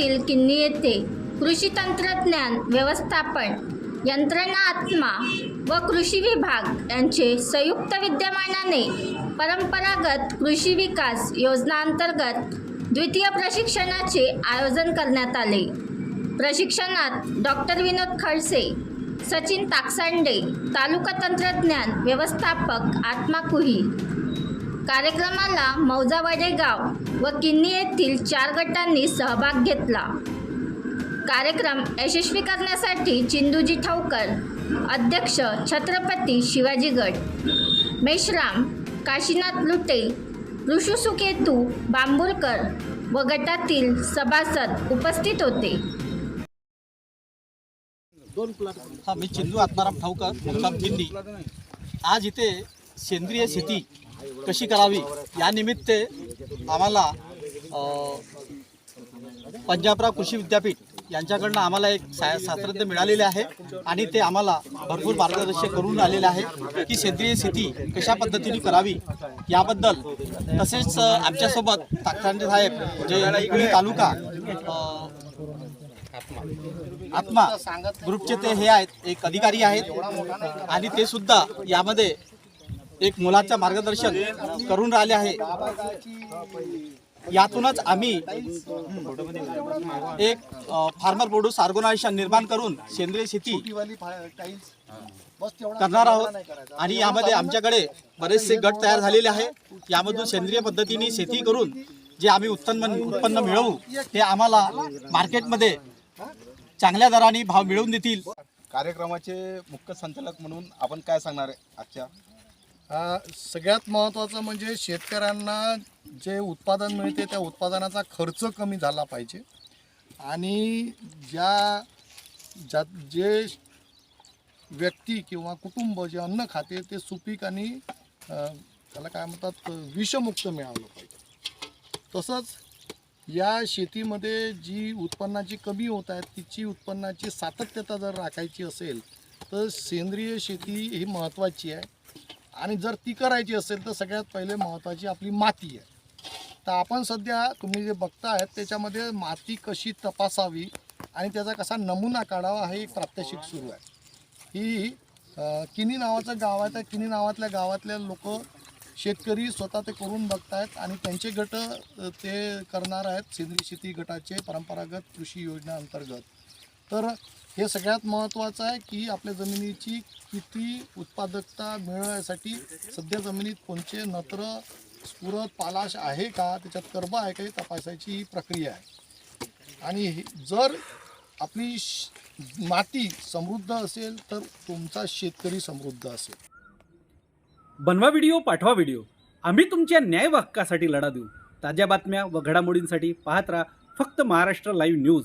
तालुक्यातील किन्नी येथे कृषी तंत्रज्ञान व्यवस्थापन यंत्रणा आत्मा व कृषी विभाग यांचे संयुक्त विद्यमानाने परंपरागत कृषी विकास योजनांतर्गत द्वितीय प्रशिक्षणाचे आयोजन करण्यात आले. प्रशिक्षणात डॉक्टर विनोद खडसे सचिन ताकसांडे तालुका तंत्रज्ञान व्यवस्थापक आत्मा कुही कार्यक्रमाला मौजावडे गाव व किन्नी येथील चार गटांनी सहभाग घेतला. कार्यक्रम यशस्वी करण्यासाठी चिंदूजी ठावकर अध्यक्ष छत्रपती शिवाजी गट मेश्राम काशीनाथ लुटे ऋषुसुकेतू बांबुरकर व गटातील सभासद उपस्थित होते. हा मी चिंदू आत्माराम ठावकर मुक्काम आज इथे सेंद्रिय शेती कशी करावी या निमित्त आम्हाला पंजाबराव कृषी विद्यापीठ यांच्याकडनं आम्हाला एक सा शास्त्रज्ञ मिळालेले आहे आणि ते आम्हाला भरपूर मार्गदर्शन करून आलेले आहे की सेंद्रिय शेती कशा पद्धतीने करावी याबद्दल. तसेच आमच्यासोबत ताकसांडे साहेब जे निगडी तालुका आत्मा ग्रुपचे ते हे आहेत एक अधिकारी आहेत आणि ते सुद्धा यामध्ये एक मुलाचं मार्गदर्शन करून राहिले आहे. यातूनच आम्ही एक फार्मर प्रोड्यूस ऑर्गनायझेशन निर्माण करून सेंद्रिय शेती करणार आहोत. आणि यामध्ये आमच्याकडे बरेचसे गट तयार झालेले आहे. यामधून सेंद्रिय पद्धतीने शेती करून जे आम्ही उत्पन्न उत्पन्न मिळवू ते आम्हाला मार्केटमध्ये चांगल्या दराने भाव मिळवून देतील. कार्यक्रमाचे मुख्य संचालक म्हणून आपण काय सांगणार आहे आजच्या? सगळ्यात महत्त्वाचं म्हणजे शेतकऱ्यांना जे उत्पादन मिळते त्या उत्पादनाचा खर्च कमी झाला पाहिजे. आणि ज्या ज्या जे व्यक्ती किंवा कुटुंब जे अन्न खाते ते सुपीक आणि त्याला काय म्हणतात विषमुक्त मिळालं पाहिजे. तसंच या शेतीमध्ये जी उत्पन्नाची कमी होत आहे तिची उत्पन्नाची सातत्यता जर राखायची असेल तर सेंद्रिय शेती ही महत्त्वाची आहे. आणि जर ती करायची असेल तर सगळ्यात पहिले महत्त्वाची आपली माती आहे. तर आपण सध्या तुम्ही जे बघतायत त्याच्यामध्ये माती कशी तपासावी आणि त्याचा कसा नमुना काढावा हे एक प्रात्यक्षिक सुरू आहे. ही किनी नावाचं गाव आहे. त्या किनी नावातल्या गावातल्या लोक शेतकरी स्वतः ते करून बघतायत आणि त्यांचे गट ते करणार आहेत. सेंद्रिय शेती गटाचे परंपरागत कृषी योजना अंतर्गत. तर हे सगळ्यात महत्त्वाचं आहे की आपल्या जमिनीची किती उत्पादकता मिळवण्यासाठी सध्या जमिनीत कोणचे नत्र स्फुरत पालाश आहे का? त्याच्यात कर्ब आहे का? हे तपासायची ही प्रक्रिया आहे. आणि हे- जर आपली माती समृद्ध असेल तर तुमचा शेतकरी समृद्ध असेल. बनवा व्हिडिओ पाठवा व्हिडिओ. आम्ही तुमच्या न्याय हक्कासाठी लढा देऊ. ताज्या बातम्या व घडामोडींसाठी पाहत राहा फक्त महाराष्ट्र लाईव्ह न्यूज.